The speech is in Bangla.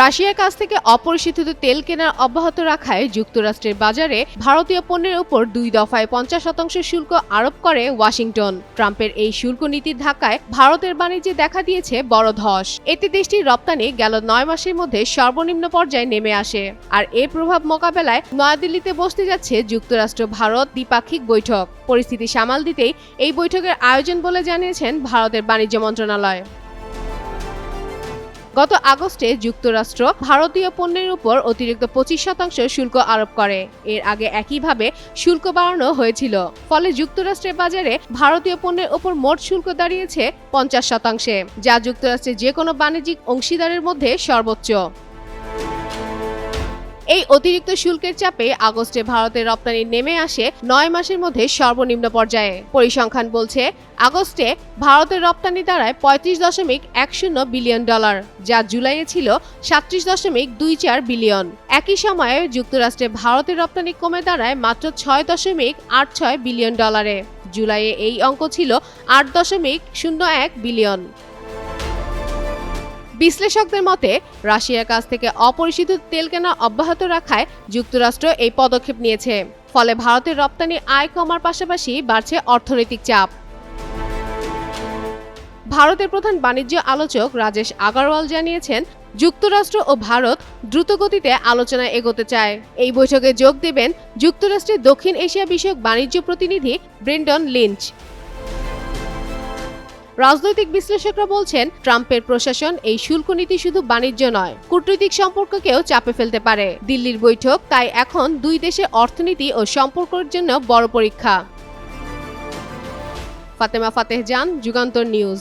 রাশিয়ার কাছ থেকে অপরিশোধিত তেল কেনার অব্যাহত রাখায় যুক্তরাষ্ট্রের বাজারে ভারতীয় পণ্যের উপর দুই দফায় পঞ্চাশ শতাংশ শুল্ক আরোপ করে ওয়াশিংটন। ট্রাম্পের এই শুল্ক নীতির ধাক্কায় ভারতের বাণিজ্যে দেখা দিয়েছে বড় ধস। এতে দেশটির রপ্তানি গেল নয় মাসের মধ্যে সর্বনিম্ন পর্যায়ে নেমে আসে। আর এর প্রভাব মোকাবেলায় নয়াদিল্লিতে বসতে যাচ্ছে যুক্তরাষ্ট্র, ভারত দ্বিপাক্ষিক বৈঠক। পরিস্থিতি সামাল দিতেই এই বৈঠকের আয়োজন বলে জানিয়েছেন ভারতের বাণিজ্য মন্ত্রণালয়। গত আগস্টে যুক্তরাষ্ট্র ভারতীয় পণ্যের উপর অতিরিক্ত পঁচিশ শতাংশ শুল্ক আরোপ করে। এর আগে একইভাবে শুল্ক বাড়ানো হয়েছিল। ফলে যুক্তরাষ্ট্রের বাজারে ভারতীয় পণ্যের উপর মোট শুল্ক দাঁড়িয়েছে পঞ্চাশ শতাংশে, যা যুক্তরাষ্ট্রের যে কোনো বাণিজ্যিক অংশীদারের মধ্যে সর্বোচ্চ। এই অতিরিক্ত শুল্কের চাপে আগস্টে ভারতের রপ্তানি নেমে আসে নয় মাসের মধ্যে সর্বনিম্ন পর্যায়ে। পরিসংখ্যান বলছে, আগস্টে ভারতের রপ্তানি দাঁড়ায় পঁয়ত্রিশ দশমিক এক শূন্য বিলিয়ন ডলার, যা জুলাইয়ে ছিল সাতত্রিশ দশমিক দুই চার বিলিয়ন। একই সময়ে যুক্তরাষ্ট্রে ভারতের রপ্তানি কমে দাঁড়ায় মাত্র ছয় দশমিক আট ছয় বিলিয়ন ডলারে। জুলাইয়ে এই অঙ্ক ছিল আট দশমিক শূন্য এক বিলিয়ন। বিশ্লেষকদের মতে, রাশিয়ার কাছ থেকে অপরিশোধিত তেল কেনা অব্যাহত রাখায় যুক্তরাষ্ট্র এই পদক্ষেপ নিয়েছে। ফলে ভারতের রপ্তানি আয় কমার পাশাপাশি বাড়ছে অর্থনৈতিক চাপ। ভারতের প্রধান বাণিজ্য আলোচক রাজেশ আগারওয়াল জানিয়েছেন, যুক্তরাষ্ট্র ও ভারত দ্রুতগতিতে আলোচনায় এগোতে চায়। এই বৈঠকে যোগ দেবেন যুক্তরাষ্ট্রের দক্ষিণ এশিয়া বিষয়ক বাণিজ্য প্রতিনিধি ব্রেন্ডন লিঞ্চ। রাজনৈতিক বিশ্লেষকরা বলছেন, ট্রাম্পের প্রশাসন এই শুল্ক নীতি শুধু বাণিজ্য নয়, কূটনৈতিক সম্পর্ককেও চাপে ফেলতে পারে। দিল্লির বৈঠক, তাই এখন দুই দেশের অর্থনীতি ও সম্পর্কের জন্য বড় পরীক্ষা। ফাতেমা ফাতেহ জান, যুগান্তর নিউজ।